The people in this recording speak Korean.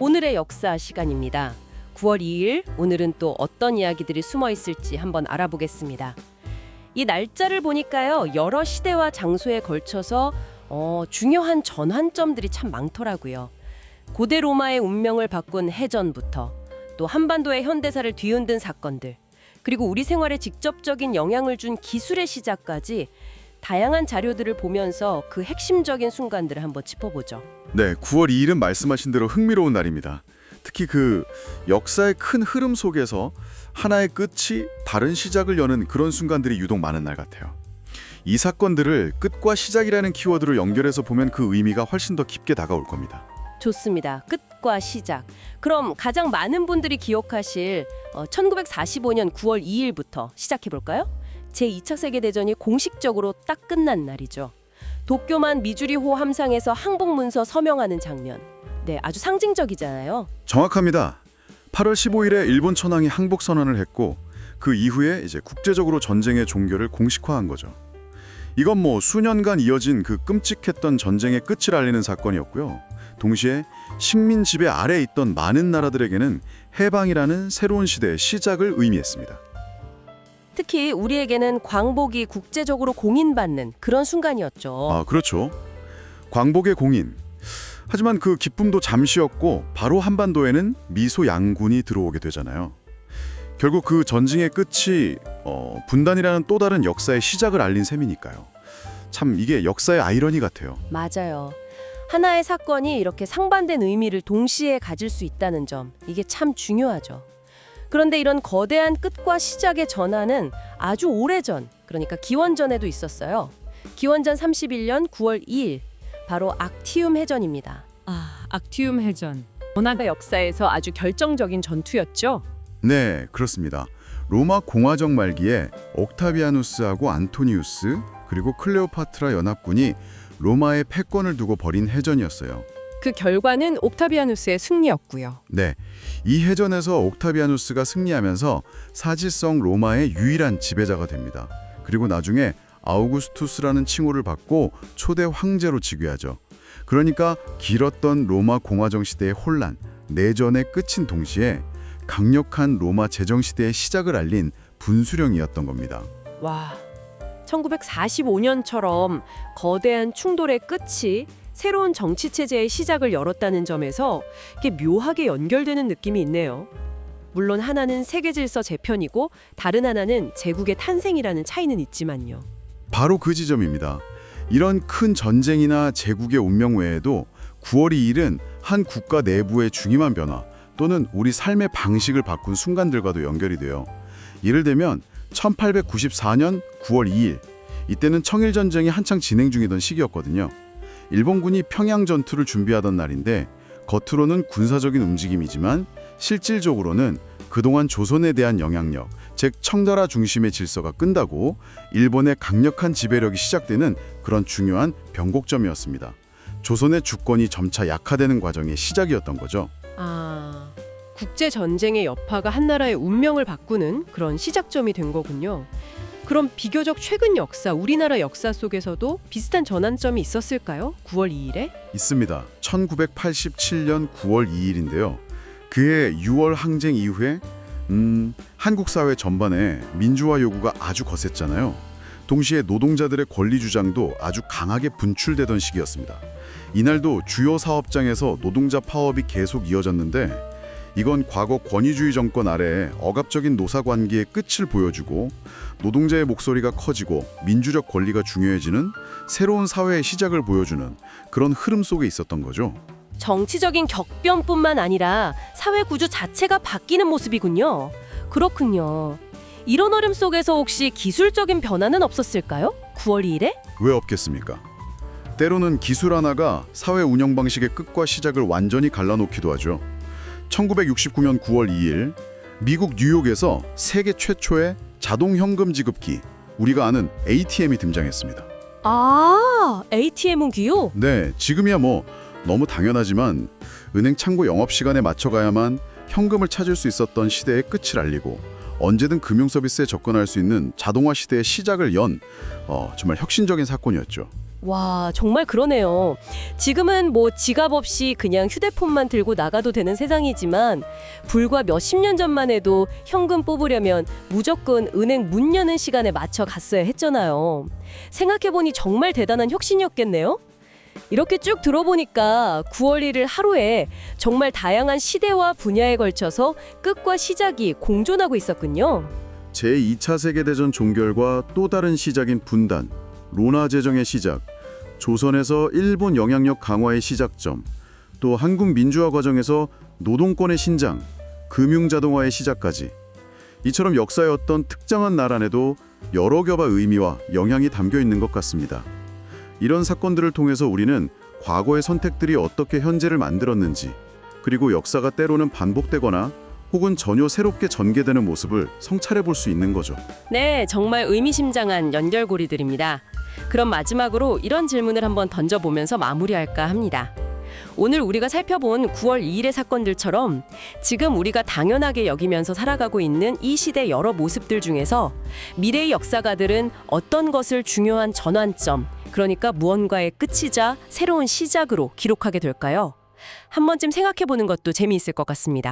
오늘의 역사 시간입니다. 9월 2일 오늘은 또 어떤 이야기들이 숨어 있을지 한번 알아보겠습니다. 이 날짜를 보니까요 여러 시대와 장소에 걸쳐서 어, 중요한 전환점들이 참 많더라고요. 고대 로마의 운명을 바꾼 해전부터 또 한반도의 현대사를 뒤흔든 사건들 그리고 우리 생활에 직접적인 영향을 준 기술의 시작까지 다양한 자료들을 보면서 그 핵심적인 순간들을 한번 짚어보죠. 네, 9월 2일은 말씀하신 대로 흥미로운 날입니다. 특히 그 역사의 큰 흐름 속에서 하나의 끝이 다른 시작을 여는 그런 순간들이 유독 많은 날 같아요. 이 사건들을 끝과 시작이라는 키워드로 연결해서 보면 그 의미가 훨씬 더 깊게 다가올 겁니다. 좋습니다. 끝과 시작. 그럼 가장 많은 분들이 기억하실 어, 1945년 9월 2일부터 시작해 볼까요? 제2차 세계 대전이 공식적으로 딱 끝난 날이죠. 도쿄만 미주리호 함상에서 항복 문서 서명하는 장면. 네, 아주 상징적이잖아요. 정확합니다. 8월 15일에 일본 천황이 항복 선언을 했고 그 이후에 이제 국제적으로 전쟁의 종결을 공식화한 거죠. 이건 뭐 수년간 이어진 그 끔찍했던 전쟁의 끝을 알리는 사건이었고요. 동시에 식민 지배 아래에 있던 많은 나라들에게는 해방이라는 새로운 시대의 시작을 의미했습니다. 특히 우리에게는 광복이 국제적으로 공인받는 그런 순간이었죠. 아, 그렇죠. 광복의 공인. 하지만 그 기쁨도 잠시였고 바로 한반도에는 미소 양군이 들어오게 되잖아요. 결국 그 전쟁의 끝이 어, 분단이라는 또 다른 역사의 시작을 알린 셈이니까요. 참 이게 역사의 아이러니 같아요. 맞아요. 하나의 사건이 이렇게 상반된 의미를 동시에 가질 수 있다는 점, 이게 참 중요하죠. 그런데 이런 거대한 끝과 시작의 전환은 아주 오래전, 그러니까 기원전에도 있었어요. 기원전 31년 9월 2일, 바로 악티움 해전입니다. 아, 악티움 해전. 문화가 역사에서 아주 결정적인 전투였죠. 네, 그렇습니다. 로마 공화정 말기에 옥타비아누스하고 안토니우스 그리고 클레오파트라 연합군이 로마의 패권을 두고 벌인 해전이었어요. 그 결과는 옥타비아누스의 승리였고요. 네, 이 해전에서 옥타비아누스가 승리하면서 사실성 로마의 유일한 지배자가 됩니다. 그리고 나중에 아우구스투스라는 칭호를 받고 초대 황제로 즉위하죠. 그러니까 길었던 로마 공화정 시대의 혼란, 내전의 끝인 동시에 강력한 로마 제정 시대의 시작을 알린 분수령이었던 겁니다. 와, 1945년처럼 거대한 충돌의 끝이 새로운 정치 체제의 시작을 열었다는 점에서 이게 묘하게 연결되는 느낌이 있네요. 물론 하나는 세계 질서 재편이고 다른 하나는 제국의 탄생이라는 차이는 있지만요. 바로 그 지점입니다. 이런 큰 전쟁이나 제국의 운명 외에도 9월 2일은 한 국가 내부의 중요한 변화 또는 우리 삶의 방식을 바꾼 순간들과도 연결이 돼요. 예를 들면 1894년 9월 2일 이때는 청일 전쟁이 한창 진행 중이던 시기였거든요. 일본군이 평양 전투를 준비하던 날인데 겉으로는 군사적인 움직임이지만 실질적으로는 그동안 조선에 대한 영향력, 즉 청나라 중심의 질서가 끈다고 일본의 강력한 지배력이 시작되는 그런 중요한 변곡점이었습니다. 조선의 주권이 점차 약화되는 과정의 시작이었던 거죠. 아, 국제 전쟁의 여파가 한 나라의 운명을 바꾸는 그런 시작점이 된 거군요. 그럼 비교적 최근 역사, 우리나라 역사 속에서도 비슷한 전환점이 있었을까요? 9월 2일에? 있습니다. 1987년 9월 2일인데요. 그해 6월 항쟁 이후에 음, 한국 사회 전반에 민주화 요구가 아주 거셌잖아요. 동시에 노동자들의 권리 주장도 아주 강하게 분출되던 시기였습니다. 이날도 주요 사업장에서 노동자 파업이 계속 이어졌는데 이건 과거 권위주의 정권 아래 억압적인 노사 관계의 끝을 보여주고 노동자의 목소리가 커지고 민주적 권리가 중요해지는 새로운 사회의 시작을 보여주는 그런 흐름 속에 있었던 거죠. 정치적인 격변뿐만 아니라 사회 구조 자체가 바뀌는 모습이군요. 그렇군요. 이런 흐름 속에서 혹시 기술적인 변화는 없었을까요? 9월 2일에? 왜 없겠습니까? 때로는 기술 하나가 사회 운영 방식의 끝과 시작을 완전히 갈라놓기도 하죠. 1969년 9월 2일 미국 뉴욕에서 세계 최초의 자동 현금 지급기 우리가 아는 ATM이 등장했습니다. 아, ATM은 기요? 네, 지금이야 뭐 너무 당연하지만 은행 창구 영업 시간에 맞춰 가야만 현금을 찾을 수 있었던 시대의 끝을 알리고 언제든 금융 서비스에 접근할 수 있는 자동화 시대의 시작을 연 어, 정말 혁신적인 사건이었죠. 와, 정말 그러네요. 지금은 뭐 지갑 없이 그냥 휴대폰만 들고 나가도 되는 세상이지만 불과 몇십 년 전만 해도 현금 뽑으려면 무조건 은행 문 여는 시간에 맞춰 갔어야 했잖아요. 생각해보니 정말 대단한 혁신이었겠네요. 이렇게 쭉 들어보니까 9월 1일 하루에 정말 다양한 시대와 분야에 걸쳐서 끝과 시작이 공존하고 있었군요. 제2차 세계대전 종결과 또 다른 시작인 분단, 로나 제정의 시작, 조선에서 일본 영향력 강화의 시작점, 또 한국 민주화 과정에서 노동권의 신장, 금융 자동화의 시작까지 이처럼 역사의 어떤 특정한 나란에도 여러 겹의 의미와 영향이 담겨 있는 것 같습니다. 이런 사건들을 통해서 우리는 과거의 선택들이 어떻게 현재를 만들었는지 그리고 역사가 때로는 반복되거나 혹은 전혀 새롭게 전개되는 모습을 성찰해 볼 수 있는 거죠. 네, 정말 의미심장한 연결고리들입니다. 그럼 마지막으로 이런 질문을 한번 던져보면서 마무리할까 합니다. 오늘 우리가 살펴본 9월 2일의 사건들처럼 지금 우리가 당연하게 여기면서 살아가고 있는 이 시대 여러 모습들 중에서 미래의 역사가들은 어떤 것을 중요한 전환점, 그러니까 무언가의 끝이자 새로운 시작으로 기록하게 될까요? 한 번쯤 생각해 보는 것도 재미있을 것 같습니다.